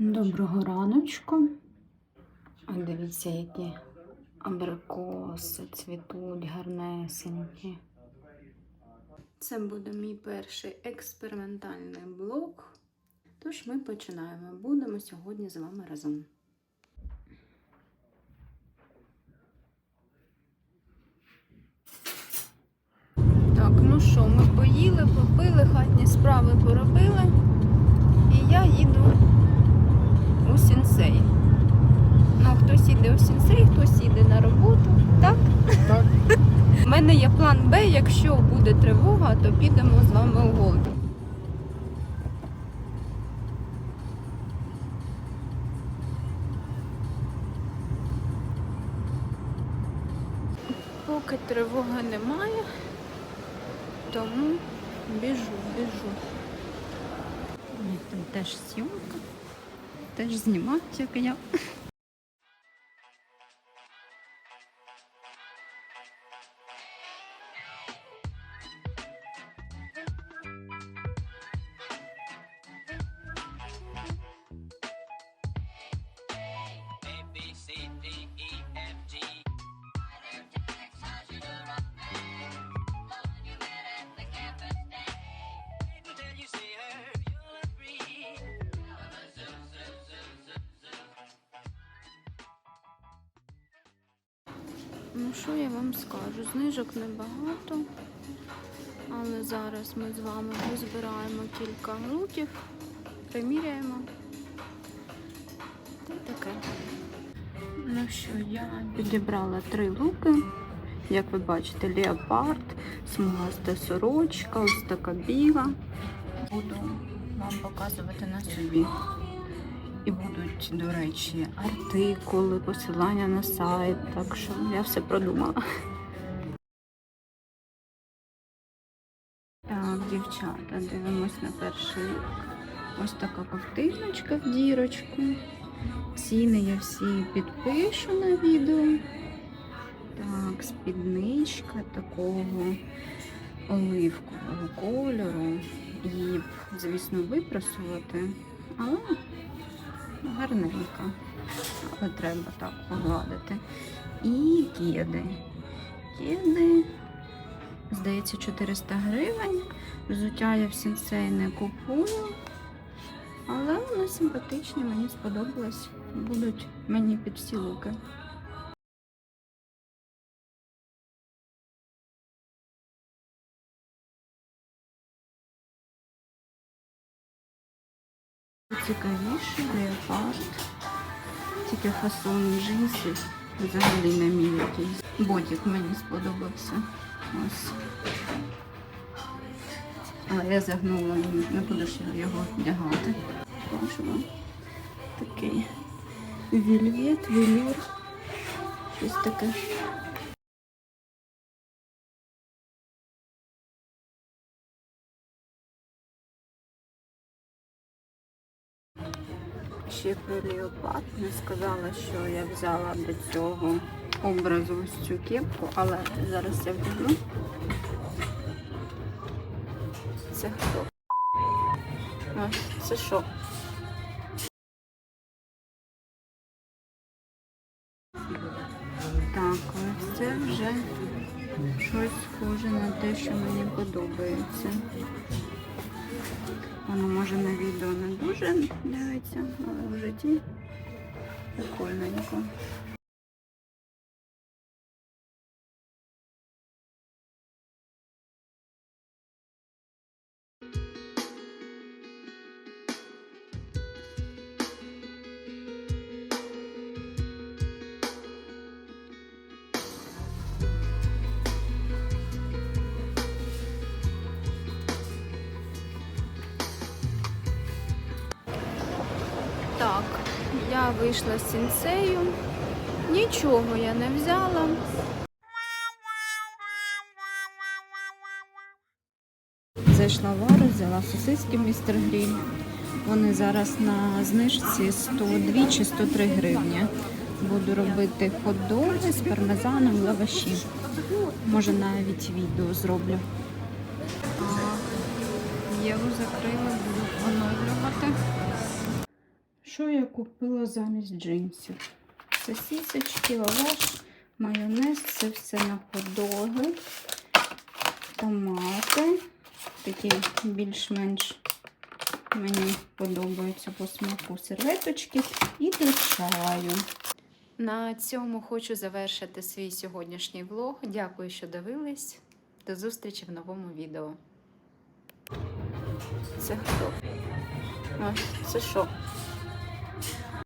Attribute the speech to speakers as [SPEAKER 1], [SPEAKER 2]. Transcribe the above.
[SPEAKER 1] Доброго раночку. А дивіться, які абрикоси цвітуть гарнесенькі. Це буде мій перший експериментальний блог. Тож ми починаємо. Будемо сьогодні з вами разом. Так, ну що, ми поїли, попили, хатні справи поробили. І я їду у сінсей. Ну, хтось їде у сінсей, хтось їде на роботу. Так?
[SPEAKER 2] Так.
[SPEAKER 1] У мене є план Б, якщо буде тривога, то підемо з вами у Голді. Поки тривоги немає, тому біжу, біжу. Там теж зйомка, теж знімати, як я. Ну, що я вам скажу? Знижок небагато, але зараз ми з вами позбираємо кілька луків, приміряємо. Й таке. Ну що, я підібрала три луки. Як ви бачите, леопард, смугаста сорочка, ось така біла. Буду вам показувати на собі. І будуть, до речі, артикули, посилання на сайт. Так що я все продумала. Так, дівчата, дивимось на перший рік. Ось така ковтиночка в дірочку. Ціни я всі підпишу на відео. Так, спідничка такого оливкового кольору. Її, звісно, випросувати, але гарненька. Але треба так погладити. І кеди. Кеди, здається, 400 гривень. Взуття я в сенсей не купую. Але вони симпатичні, мені сподобалось. Будуть мені під всі луки. Цікавіше леопард. Тільки фасон джинсів взагалі не мій якийсь. Бодік мені сподобався. Ось. Але я загнула, не буду ще його вдягати. Вам. Такий вільвет, велюр. Щось таке. Ще про леопард не сказала, що я взяла до цього образу ось цю кепку, але зараз я вдягну. Це хто? Ось, це що? Так, ось це вже щось схоже на те, що мені подобається. Воно може на відео не дуже дивиться, але в житті прикольненько. Так, я вийшла з сінсею. Нічого я не взяла. Зайшла в Ару, взяла сосиски містер Гріль. Вони зараз на знижці 102 чи 103 гривні. Буду робити хот-доги з пармезаном, лаваші. Може навіть відео зроблю. Єву закрили, буду оновлювати. Що я купила замість джинсів? Сосісочки, лаваш, майонез, це все на ходоги, томати. Такі більш-менш мені подобаються по смаку серветочки і до чаю. На цьому хочу завершити свій сьогоднішній влог. Дякую, що дивились. До зустрічі в новому відео. Це хто? А, це що?